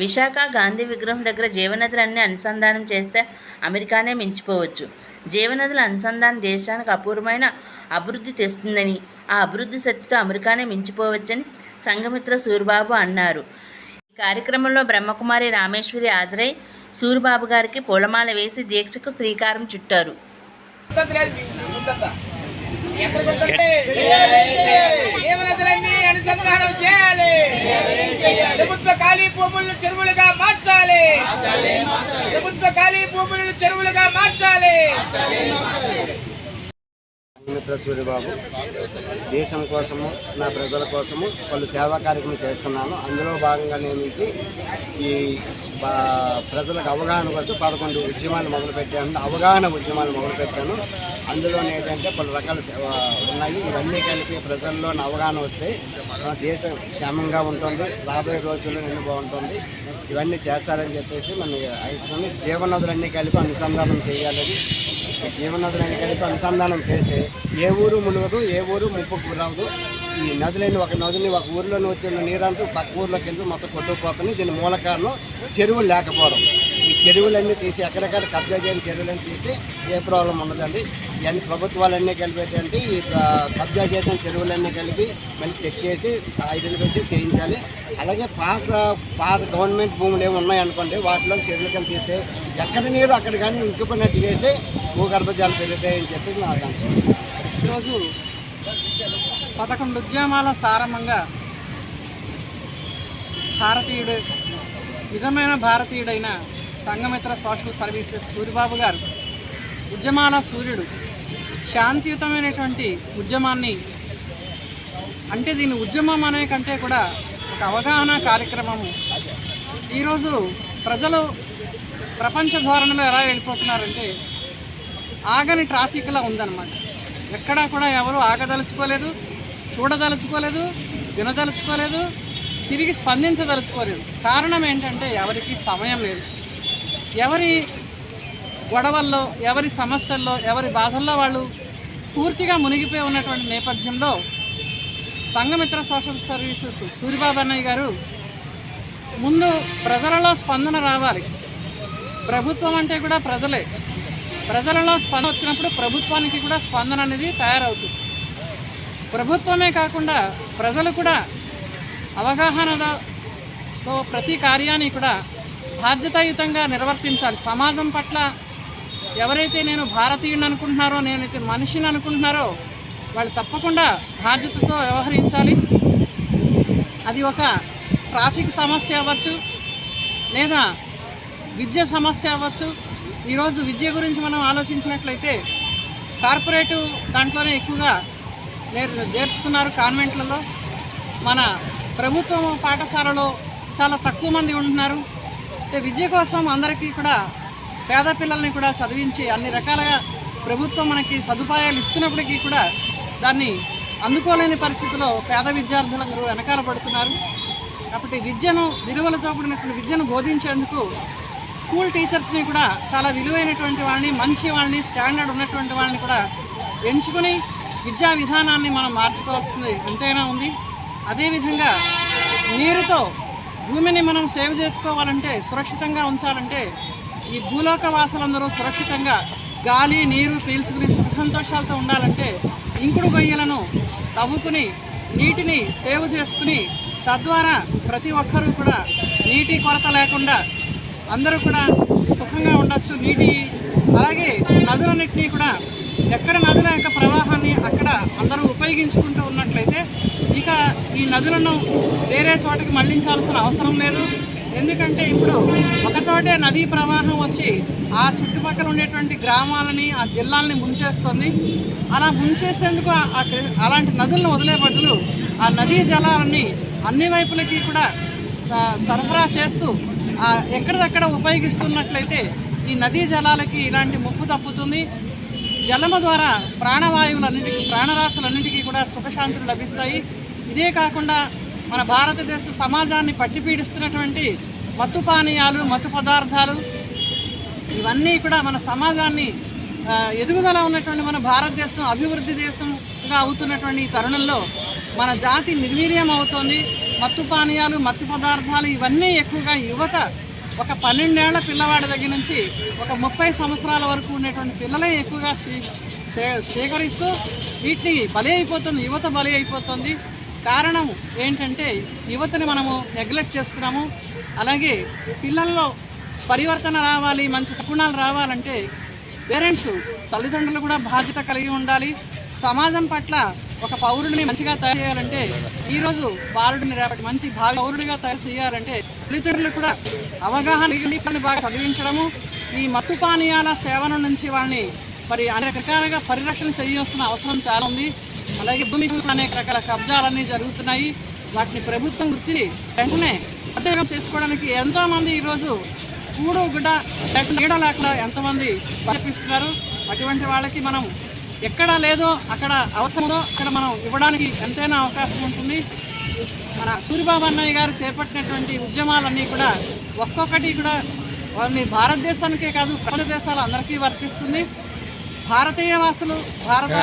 విశాఖ గాంధీ విగ్రహం దగ్గర జీవనదులన్నీ అనుసంధానం చేస్తే అమెరికానే మించిపోవచ్చు. జీవనదుల అనుసంధానం దేశానికి అపూర్వమైన అభివృద్ధి తెస్తుందని ఆ అభివృద్ధి శక్తితో అమెరికానే మించిపోవచ్చని సంఘమిత్ర సూరిబాబు అన్నారు. ఈ కార్యక్రమంలో బ్రహ్మకుమారి రామేశ్వరి హాజరై సూరిబాబు గారికి పూలమాల వేసి దీక్షకు శ్రీకారం చుట్టారు. అనుసంధానం చేయాలి. భూములను చెరువులుగా మార్చాలి. ప్రభుత్వ ఖాళీ భూములను చెరువులుగా మార్చాలి. మిత్ర సూర్యబాబు దేశం కోసము నా ప్రజల కోసము పలు సేవా కార్యక్రమం చేస్తున్నాను. అందులో భాగంగా నియమించి ఈ ప్రజలకు అవగాహన కోసం పదకొండు ఉద్యమాలు మొదలుపెట్టాను. అవగాహన ఉద్యమాలు మొదలుపెట్టాను. అందులో ఏంటంటే పలు రకాల సేవ ఉన్నాయి. ఇవన్నీ కలిపి ప్రజల్లో అవగాహన వస్తే దేశం క్షేమంగా ఉంటుంది. రాబోయే రోజుల్లో నిన్ను బాగుంటుంది. ఇవన్నీ చేస్తారని చెప్పేసి మన ఐశ్వర్యం జీవనదులన్నీ కలిపి అనుసంధానం చేయాలని జీవనదులని కలిపి అనుసంధానం చేస్తే ఏ ఊరు మునగదు ఏ ఊరు ముప్పుకు గురవదు ఈ నదులైన ఒక నదిని ఒక ఊరిలోని వచ్చిన నీరంతా పక్క ఊర్లోకి వెళ్ళి మొత్తం కొట్టుకుపోతుంది. దీని మూల కారణం చెరువులు లేకపోవడం. చెరువులన్నీ తీసి ఎక్కడెక్కడ కబ్జా చేయని చెరువులన్నీ తీస్తే ఏ ప్రాబ్లం ఉండదండి. ఇవన్నీ ప్రభుత్వాలన్నీ కలిపేటంటే ఈ కబ్జా చేసిన చెరువులన్నీ కలిపి మళ్ళీ చెక్ చేసి ఐడెంటిఫై చేయించాలి. అలాగే పాత పాత గవర్నమెంట్ భూములు ఏమి ఉన్నాయనుకోండి వాటిలో చెరువులు కానీ తీస్తే ఎక్కడ నీరు అక్కడ కానీ ఇంకిపోయినట్టు చేస్తే భూగర్భ జలం పెరుగుతాయని చెప్పేసి నా ఆకాంక్ష. ఈరోజు పదకొండు ఉద్యమాల సారంభంగా భారతీయుడు నిజమైన భారతీయుడైన సంఘమిత్ర సోషల్ సర్వీసెస్ సూరిబాబు గారు. ఉద్యమాల సూర్యుడు. శాంతియుతమైనటువంటి ఉద్యమాన్ని అంటే దీని ఉద్యమం అనే కంటే కూడా ఒక అవగాహన కార్యక్రమము. ఈరోజు ప్రజలు ప్రపంచ ధోరణిలో ఎలా వెళ్ళిపోతున్నారంటే ఆగని ట్రాఫిక్లా ఉందన్నమాట. ఎక్కడా కూడా ఎవరు ఆగదలుచుకోలేదు చూడదలుచుకోలేదు వినదలుచుకోలేదు తిరిగి స్పందించదలుచుకోలేదు. కారణం ఏంటంటే ఎవరికి సమయం లేదు. ఎవరి గొడవల్లో ఎవరి సమస్యల్లో ఎవరి బాధల్లో వాళ్ళు పూర్తిగా మునిగిపోయి ఉన్నటువంటి నేపథ్యంలో సంఘమిత్ర సోషల్ సర్వీసెస్ సూర్యబాబు అన్నయ్య గారు ముందు ప్రజలలో స్పందన రావాలి. ప్రభుత్వం అంటే కూడా ప్రజలే. ప్రజలలో స్పందన వచ్చినప్పుడు ప్రభుత్వానికి కూడా స్పందన అనేది తయారవుతుంది. ప్రభుత్వమే కాకుండా ప్రజలు కూడా అవగాహనతో ప్రతి కార్యాన్ని కూడా బాధ్యతాయుతంగా నిర్వర్తించాలి. సమాజం పట్ల ఎవరైతే నేను భారతీయుని అనుకుంటున్నారో నేనైతే మనిషిని అనుకుంటున్నారో వాళ్ళు తప్పకుండా బాధ్యతతో వ్యవహరించాలి. అది ఒక ట్రాఫిక్ సమస్య అవ్వచ్చు లేదా విద్య సమస్య అవ్వచ్చు. ఈరోజు విద్య గురించి మనం ఆలోచించినట్లయితే కార్పొరేటివ్ దాంట్లోనే ఎక్కువగా నేర్ నేర్పుతున్నారు కాన్వెంట్లలో. మన ప్రభుత్వం పాఠశాలలో చాలా తక్కువ మంది ఉంటున్నారు. విద్య కోసం అందరికీ కూడా పేద పిల్లల్ని కూడా చదివించి అన్ని రకాలుగా ప్రభుత్వం మనకి సదుపాయాలు ఇస్తున్నప్పటికీ కూడా దాన్ని అందుకోలేని పరిస్థితిలో పేద విద్యార్థులందరూ వెనకాల పడుతున్నారు. కాబట్టి విద్యను విలువలతో కూడినటువంటి విద్యను బోధించేందుకు స్కూల్ టీచర్స్ని కూడా చాలా విలువైనటువంటి వాళ్ళని మంచి వాళ్ళని స్టాండర్డ్ ఉన్నటువంటి వాళ్ళని కూడా ఎంచుకుని విద్యా విధానాన్ని మనం మార్చుకోవాల్సింది ఎంతైనా ఉంది. అదేవిధంగా నీరుతో భూమిని మనం సేవ్ చేసుకోవాలంటే సురక్షితంగా ఉంచాలంటే ఈ భూలోక వాసులందరూ సురక్షితంగా గాలి నీరు పీల్చుకుని సుఖ సంతోషాలతో ఉండాలంటే ఇంకుడు గొయ్యలను తవ్వుకుని నీటిని సేవ్ చేసుకుని తద్వారా ప్రతి ఒక్కరూ కూడా నీటి కొరత లేకుండా అందరూ కూడా సుఖంగా ఉండొచ్చు. నీటి అలాగే నదులన్నింటినీ కూడా ఎక్కడ నదుల యొక్క ప్రవాహాన్ని అక్కడ అందరూ ఉపయోగించుకుంటూ ఉన్నట్లయితే ఇక ఈ నదులను వేరే చోటకి మళ్ళించాల్సిన అవసరం లేదు. ఎందుకంటే ఇప్పుడు ఒక చోటే నదీ ప్రవాహం వచ్చి ఆ చుట్టుపక్కల ఉండేటువంటి గ్రామాలని ఆ జిల్లాలని ముంచేస్తుంది. అలా ముంచేసేందుకు అలాంటి నదులను వదిలే బదులు ఆ నదీ జలాలని అన్ని వైపులకి కూడా స- సరఫరా చేస్తూ ఎక్కడిదక్కడ ఉపయోగిస్తున్నట్లయితే ఈ నదీ జలాలకి ఇలాంటి ముప్పు తప్పుతుంది. జలము ద్వారా ప్రాణవాయువులన్నిటికీ ప్రాణరాశులన్నిటికీ కూడా సుఖశాంతులు లభిస్తాయి. ఇదే కాకుండా మన భారతదేశ సమాజాన్ని పట్టిపీడిస్తున్నటువంటి మత్తు పానీయాలు మత్తు పదార్థాలు ఇవన్నీ కూడా మన సమాజాన్ని ఎదుగుదల ఉన్నటువంటి మన భారతదేశం అభివృద్ధి దేశంగా అవుతున్నటువంటి ఈ తరుణంలో మన జాతి నిర్వీర్యం అవుతోంది. మత్తు పానీయాలు మత్తు పదార్థాలు ఇవన్నీ ఎక్కువగా యువత ఒక పన్నెండేళ్ళ పిల్లవాడి దగ్గర నుంచి ఒక ముప్పై సంవత్సరాల వరకు ఉండేటువంటి పిల్లలే ఎక్కువగా స్వీ సే- వీటిని బలి అయిపోతుంది యువత బలి అయిపోతుంది. కారణం ఏంటంటే యువతని మనము నెగ్లెక్ట్ చేస్తున్నాము. అలాగే పిల్లల్లో పరివర్తన రావాలి మంచి సగుణాలు రావాలంటే పేరెంట్స్ తల్లిదండ్రులు కూడా బాధ్యత కలిగి ఉండాలి. సమాజం పట్ల ఒక పౌరుడిని మంచిగా తయారు చేయాలంటే ఈరోజు బాలుడిని రేపటి మంచి భావి పౌరుడిగా తయారు చేయాలంటే తల్లిదండ్రులు కూడా అవగాహన కలిగి పిల్లల్ని బాగా చదివించడము ఈ మత్తు పానీయాల సేవన నుంచి వాళ్ళని మరి అనేక రకాలుగా పరిరక్షణ చేయాల్సిన అవసరం చాలా ఉంది. అలాగే భూమి అనేక రకాల కబ్జాలన్నీ జరుగుతున్నాయి. వాటిని ప్రభుత్వం గుర్తిని వెంటనే సద్వినియోగం చేసుకోవడానికి ఎంతోమంది ఈరోజు కూడు గుడ్డ నీడ లేకుండా ఎంతమంది ప్రయత్నిస్తున్నారు అటువంటి వాళ్ళకి మనం ఎక్కడ లేదో అక్కడ అవసరమో అక్కడ మనం ఇవ్వడానికి ఎంతైనా అవకాశం ఉంటుంది. మన సూర్యబాబు అన్నయ్య గారు చేపట్టినటువంటి ఉద్యమాలన్నీ కూడా ఒక్కొక్కటి కూడా వాళ్ళని భారతదేశానికే కాదు ప్రపంచ దేశాలు అందరికీ వర్తిస్తుంది. భారతీయ వాసులు భారత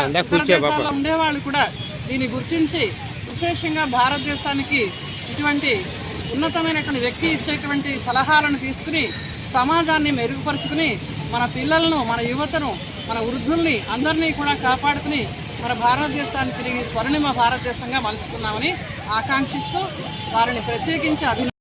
దేశాల్లో ఉండేవాళ్ళు కూడా దీన్ని గుర్తించి విశేషంగా భారతదేశానికి ఇటువంటి ఉన్నతమైనటువంటి వ్యక్తి ఇచ్చేటువంటి సలహాలను తీసుకుని సమాజాన్ని మెరుగుపరుచుకుని మన పిల్లలను మన యువతను మన వృద్ధుల్ని అందరినీ కూడా కాపాడుకుని మన భారతదేశాన్ని తిరిగి స్వర్ణిమ భారతదేశంగా మలుచుకున్నామని ఆకాంక్షిస్తూ వారిని ప్రత్యేకించి అభి